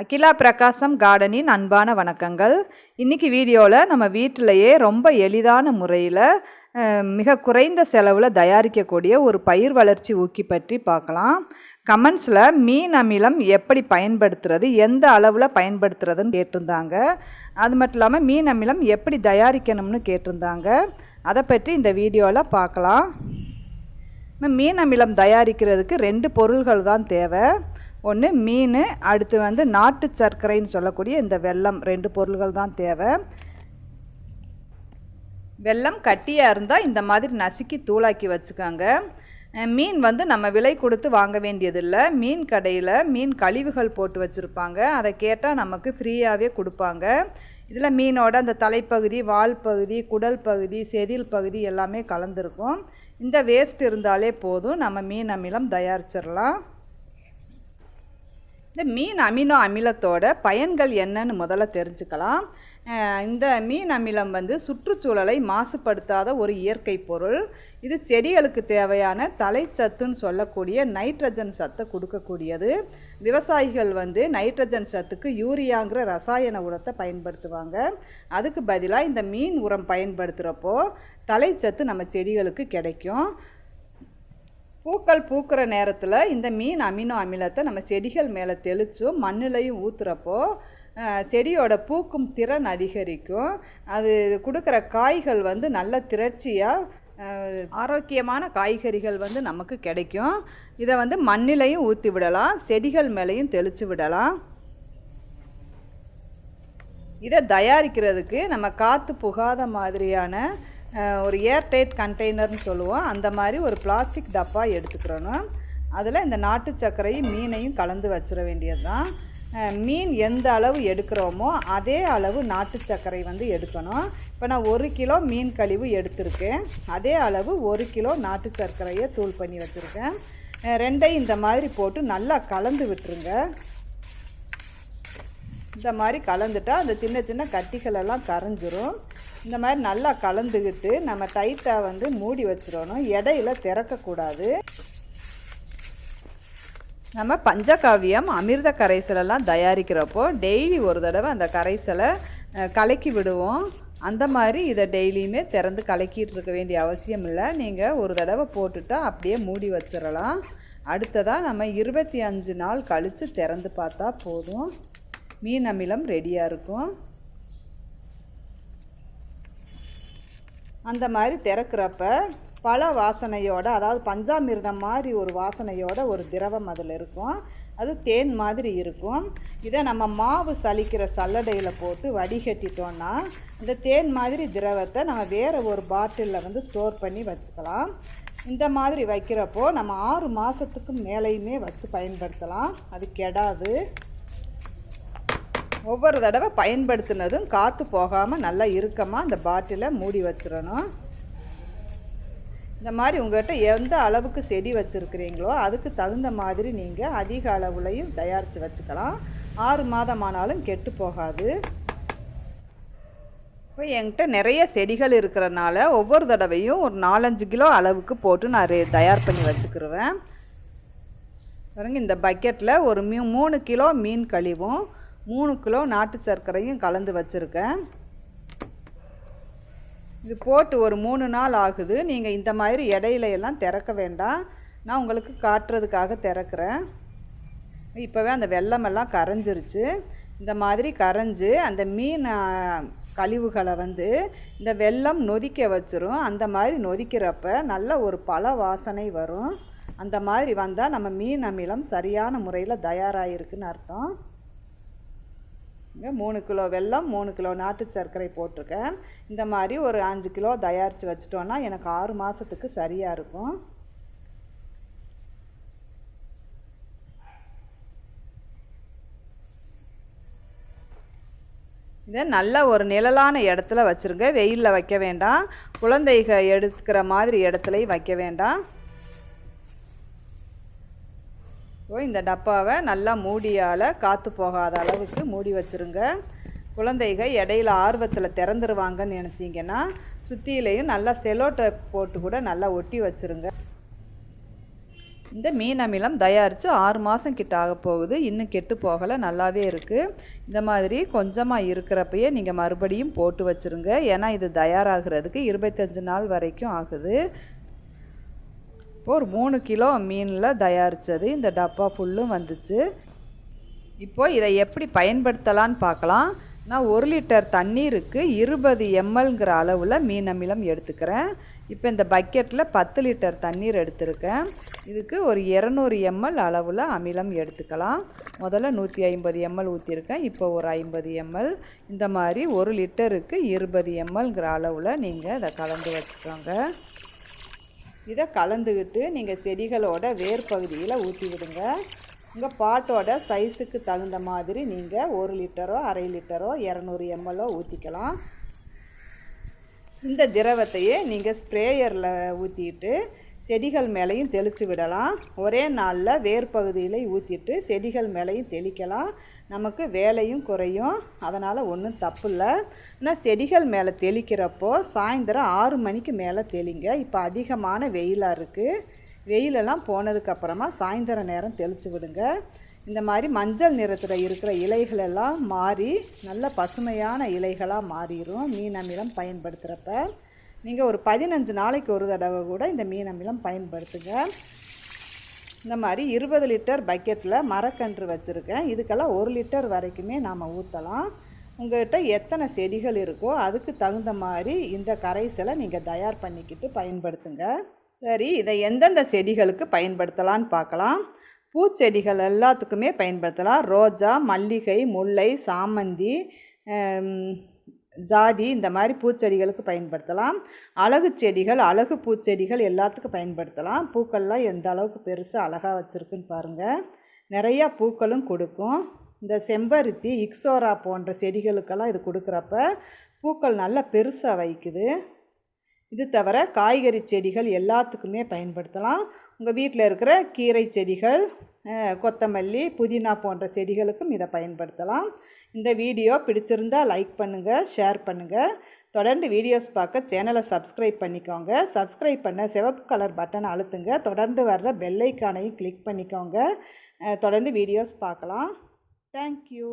அகிலா பிரகாசம் கார்டனின் அன்பான வணக்கங்கள். இன்றைக்கி வீடியோவில் நம்ம வீட்டிலையே ரொம்ப எளிதான முறையில் மிக குறைந்த செலவில் தயாரிக்கக்கூடிய ஒரு பயிர் வளர்ச்சி ஊக்கி பற்றி பார்க்கலாம். கமெண்ட்ஸில் மீன் அமிலம் எப்படி பயன்படுத்துறது எந்த அளவில் பயன்படுத்துறதுன்னு கேட்டிருந்தாங்க. அது மட்டும் இல்லாமல் மீன் அமிலம் எப்படி தயாரிக்கணும்னு கேட்டிருந்தாங்க. அதை பற்றி இந்த வீடியோவில் பார்க்கலாம். மீன் அமிலம் தயாரிக்கிறதுக்கு ரெண்டு பொருள்கள் தான் தேவை. ஒன்று மீன் அடுத்து வந்து நாட்டு சர்க்கரைன்னு சொல்லக்கூடிய இந்த வெல்லம் ரெண்டு பொருள்கள் தான் தேவை. வெல்லம் கட்டியாக இருந்தால் இந்த மாதிரி நசுக்கி தூளாக்கி வச்சுக்கோங்க. மீன் வந்து நம்ம விலை கொடுத்து வாங்க வேண்டியதில்லை. மீன் கடையில் மீன் கழிவுகள் போட்டு வச்சுருப்பாங்க. அதை கேட்டால் நமக்கு ஃப்ரீயாகவே கொடுப்பாங்க. இதில் மீனோட அந்த தலைப்பகுதி வால் பகுதி குடல் பகுதி செதில் பகுதி எல்லாமே கலந்துருக்கும். இந்த வேஸ்ட் இருந்தாலே போதும். நம்ம மீன் அமிலம் தயாரிச்சிடலாம். இந்த மீன் அமினோ அமிலத்தோட பயன்கள் என்னன்னு முதல்ல தெரிஞ்சுக்கலாம். இந்த மீன் அமிலம் வந்து சுற்றுச்சூழலை மாசுபடுத்தாத ஒரு இயற்கை பொருள். இது செடிகளுக்கு தேவையான தலைச்சத்துன்னு சொல்லக்கூடிய நைட்ரஜன் சத்தை கொடுக்கக்கூடியது. விவசாயிகள் வந்து நைட்ரஜன் சத்துக்கு யூரியாங்கிற ரசாயன உரத்தை பயன்படுத்துவாங்க. அதுக்கு பதிலாக இந்த மீன் உரம் பயன்படுத்துகிறப்போ தலைச்சத்து நம்ம செடிகளுக்கு கிடைக்கும். பூக்கள் பூக்கிற நேரத்தில் இந்த மீன் அமினோ அமிலத்தை நம்ம செடிகள் மேலே தெளித்தும் மண்ணிலையும் ஊற்றுறப்போ செடியோட பூக்கும் திறன் அதிகரிக்கும். அது கொடுக்குற காய்கள் வந்து நல்ல திரட்சியாக ஆரோக்கியமான காய்கறிகள் வந்து நமக்கு கிடைக்கும். இதை வந்து மண்ணிலையும் ஊற்றி விடலாம் செடிகள் மேலேயும் தெளித்து விடலாம். இதை தயாரிக்கிறதுக்கு நம்ம காற்று புகாத மாதிரியான ஒரு ஏர் டைட் கண்டெய்னர்னு சொல்லுவோம். அந்த மாதிரி ஒரு பிளாஸ்டிக் டப்பா எடுத்துக்கிறணும். அதில் இந்த நாட்டு சர்க்கரையும் மீனையும் கலந்து வச்சிட வேண்டியது தான் மீன் எந்த அளவு எடுக்கிறோமோ அதே அளவு நாட்டு சர்க்கரை வந்து எடுக்கணும். இப்போ நான் ஒரு கிலோ மீன் கழிவு எடுத்திருக்கேன். அதே அளவு ஒரு கிலோ நாட்டு சர்க்கரையை தூள் பண்ணி வச்சுருக்கேன். ரெண்டையும் இந்த மாதிரி போட்டு நல்லா கலந்து விட்டுருங்க. இந்த மாதிரி கலந்துட்டால் அந்த சின்ன சின்ன கட்டிகளெல்லாம் கரைஞ்சிரும். இந்த மாதிரி நல்லா கலந்துக்கிட்டு நம்ம டைட்டாக வந்து மூடி வச்சிடணும். இடையில திறக்கக்கூடாது. நம்ம பஞ்சகாவியம் அமிர்த கரைசலெல்லாம் தயாரிக்கிறப்போ டெய்லி ஒரு தடவை அந்த கரைசலை கலக்கி விடுவோம். அந்த மாதிரி இதை டெய்லியுமே திறந்து கலக்கிட்டு இருக்க வேண்டிய அவசியம் இல்லை. நீங்கள் ஒரு தடவை போட்டுட்டா அப்படியே மூடி வச்சிடலாம். அடுத்ததாக நம்ம இருபத்தி அஞ்சு நாள் கழித்து திறந்து பார்த்தா போதும். மீன் அமிலம் ரெடியாக இருக்கும். அந்த மாதிரி திறக்கிறப்ப பல வாசனையோட அதாவது பஞ்சாமிர்தம் மாதிரி ஒரு வாசனையோட ஒரு திரவம் அதில் இருக்கும். அது தேன் மாதிரி இருக்கும். இதை நம்ம மாவு சலிக்கிற சல்லடையில் போட்டு வடிகட்டிட்டோன்னா இந்த தேன் மாதிரி திரவத்தை நம்ம வேறு ஒரு பாட்டிலில் வந்து ஸ்டோர் பண்ணி வச்சுக்கலாம். இந்த மாதிரி வைக்கிறப்போ நம்ம ஆறு மாதத்துக்கு மேலேயுமே வச்சு பயன்படுத்தலாம். அது கெடாது. ஒவ்வொரு தடவை பயன்படுத்தினதும் காற்று போகாமல் நல்லா இறுக்கமாக அந்த பாட்டிலை மூடி வச்சிடணும். இந்த மாதிரி உங்கள்கிட்ட எந்த அளவுக்கு செடி வச்சுருக்கிறீங்களோ அதுக்கு தகுந்த மாதிரி நீங்கள் அதிக அளவுலையும் தயாரித்து வச்சுக்கலாம். ஆறு மாதம் ஆனாலும் கெட்டு போகாது. இப்போ என்கிட்ட நிறைய செடிகள் இருக்கிறனால ஒவ்வொரு தடவையும் ஒரு நாலஞ்சு கிலோ அளவுக்கு போட்டு நான் ரெ- தயார் பண்ணி வச்சுக்கிருவேன். பாருங்க இந்த பக்கெட்டில் ஒரு மீ மூணு கிலோ மீன் கழிவும் மூணு கிலோ நாட்டு சர்க்கரையும் கலந்து வச்சுருக்கேன். இது போட்டு ஒரு மூணு நாள் ஆகுது. நீங்கள் இந்த மாதிரி இடையில எல்லாம் திறக்க வேண்டாம். நான் உங்களுக்கு காட்டுறதுக்காக திறக்கிறேன். இப்போவே அந்த வெள்ளமெல்லாம் கரைஞ்சிருச்சு. இந்த மாதிரி கரைஞ்சி அந்த மீன் கழிவுகளை வந்து இந்த வெள்ளம் நொதிக்க வச்சிரும். அந்த மாதிரி நொதிக்கிறப்ப நல்ல ஒரு பல வாசனை வரும். அந்த மாதிரி வந்தால் நம்ம மீன் அமிலம் சரியான முறையில் தயாராகிருக்குன்னு அர்த்தம். இங்கே மூணு கிலோ வெல்லம் மூணு கிலோ நாட்டு சர்க்கரை போட்டிருக்கேன். இந்த மாதிரி ஒரு அஞ்சு கிலோ தயாரித்து வச்சிட்டோன்னா எனக்கு ஆறு மாதத்துக்கு சரியாக இருக்கும். இதை நல்ல ஒரு நிழலான இடத்துல வச்சுருங்க. வெயிலில் வைக்க வேண்டாம். குழந்தைக எடுக்கிற மாதிரி இடத்துலையும் வைக்க வேண்டாம். ஓ இந்த டப்பாவை நல்லா மூடியால் காற்று போகாத அளவுக்கு மூடி வச்சுருங்க. குழந்தைகள் இடையில ஆர்வத்தில் திறந்துருவாங்கன்னு நினச்சிங்கன்னா சுற்றிலையும் நல்லா செலோ டேப் போட்டு கூட நல்லா ஒட்டி வச்சுருங்க. இந்த மீன் அமிலம் தயாரித்து ஆறு மாதம் கிட்ட ஆக போகுது. இன்னும் கெட்டு போகலை நல்லாவே இருக்குது இந்த மாதிரி கொஞ்சமாக இருக்கிறப்பயே நீங்கள் மறுபடியும் போட்டு வச்சுருங்க. ஏன்னா இது தயாராகிறதுக்கு இருபத்தஞ்சு நாள் வரைக்கும் ஆகுது. இப்போ ஒரு மூணு கிலோ மீனில் தயாரித்தது இந்த டப்பா ஃபுல்லும் வந்துச்சு. இப்போது இதை எப்படி பயன்படுத்தலான்னு பார்க்கலாம். நான் ஒரு லிட்டர் தண்ணீருக்கு இருபது எம்எல்ங்கிற அளவில் மீன் அமிலம் எடுத்துக்கிறேன். இப்போ இந்த பக்கெட்டில் பத்து லிட்டர் தண்ணீர் எடுத்திருக்கேன். இதுக்கு ஒரு இரநூறு எம்எல் அளவில் அமிலம் எடுத்துக்கலாம். முதல்ல நூற்றி ஐம்பது எம்எல் ஊற்றிருக்கேன் இப்போ ஒரு ஐம்பது எம்எல். இந்த மாதிரி ஒரு லிட்டருக்கு இருபது எம்எல்ங்கிற அளவில் நீங்கள் இதை கலந்து வச்சுக்கோங்க. இதை கலந்துக்கிட்டு நீங்கள் செடிகளோட வேர் பகுதியில் ஊற்றி விடுங்க உங்கள் பாட்டோட சைஸுக்கு தகுந்த மாதிரி நீங்கள் ஒரு லிட்டரோ அரை லிட்டரோ இரநூறு எம்எல்ஓ ஊற்றிக்கலாம் இந்த திரவத்தையே நீங்கள் ஸ்ப்ரேயரில் ஊற்றிட்டு செடிகள் மேலேயும் தெளித்து விடலாம். ஒரே நாளில் வேர் பகுதியில் ஊற்றிட்டு செடிகள் மேலேயும் தெளிக்கலாம். நமக்கு வேலையும் குறையும். அதனால் ஒன்றும் தப்பு இல்லை. ஆனால் செடிகள் மேலே தெளிக்கிறப்போ சாயந்தரம் ஆறு மணிக்கு மேலே தெளிங்க. இப்போ அதிகமான வெயிலாக இருக்குது வெயிலெல்லாம் போனதுக்கப்புறமா சாயந்தர நேரம் தெளித்து விடுங்க. இந்த மாதிரி மஞ்சள் நிறத்தில் இருக்கிற இலைகளெல்லாம் மாறி நல்ல பசுமையான இலைகளாக மாறிடும் மீன் அமிலம் பயன்படுத்துகிறப்ப நீங்கள் ஒரு பதினஞ்சு நாளைக்கு ஒரு தடவை கூட இந்த மீன் அமிலம் பயன்படுத்துங்க. இந்த மாதிரி இருபது லிட்டர் பக்கெட்டில் மரக்கன்று வச்சுருக்கேன். இதுக்கெல்லாம் ஒரு லிட்டர் வரைக்குமே நாம் ஊற்றலாம் உங்கள்கிட்ட எத்தனை செடிகள் இருக்கோ அதுக்கு தகுந்த மாதிரி இந்த கரைசலை நீங்கள் தயார் பண்ணிக்கிட்டு பயன்படுத்துங்க. சரி இதை எந்தெந்த செடிகளுக்கு பயன்படுத்தலான்னு பார்க்கலாம். பூச்செடிகள் எல்லாத்துக்குமே பயன்படுத்தலாம். ரோஜா மல்லிகை முல்லை சாமந்தி ஜாதி இந்த மாதிரி பூச்செடிகளுக்கு பயன்படுத்தலாம். அழகு செடிகள் அழகு பூச்செடிகள் எல்லாத்துக்கும் பயன்படுத்தலாம். பூக்கள்லாம் எந்த அளவுக்கு பெருசாக அழகாக வச்சுருக்குன்னு பாருங்கள் நிறையா பூக்களும் கொடுக்கும். இந்த செம்பருத்தி இக்ஸோரா போன்ற செடிகளுக்கெல்லாம் இது கொடுக்குறப்ப பூக்கள் நல்லா பெருசாக வைக்குது. இது தவிர காய்கறி செடிகள் எல்லாத்துக்குமே பயன்படுத்தலாம். உங்கள் வீட்டில் இருக்கிற கீரை செடிகள் கொத்தமல்லி புதினா போன்ற செடிகளுக்கும் இதை பயன்படுத்தலாம். இந்த வீடியோ பிடிச்சிருந்தால் லைக் பண்ணுங்கள் ஷேர் பண்ணுங்கள் தொடர்ந்து வீடியோஸ் பார்க்க சேனலை சப்ஸ்கிரைப் பண்ணிக்கோங்க. சப்ஸ்கிரைப் பண்ண சிவப்பு கலர் பட்டனை அழுத்துங்க. தொடர்ந்து வர்ற பெல்லைக்கானையும் கிளிக் பண்ணிக்கோங்க. தொடர்ந்து வீடியோஸ் பார்க்கலாம். தேங்க்யூ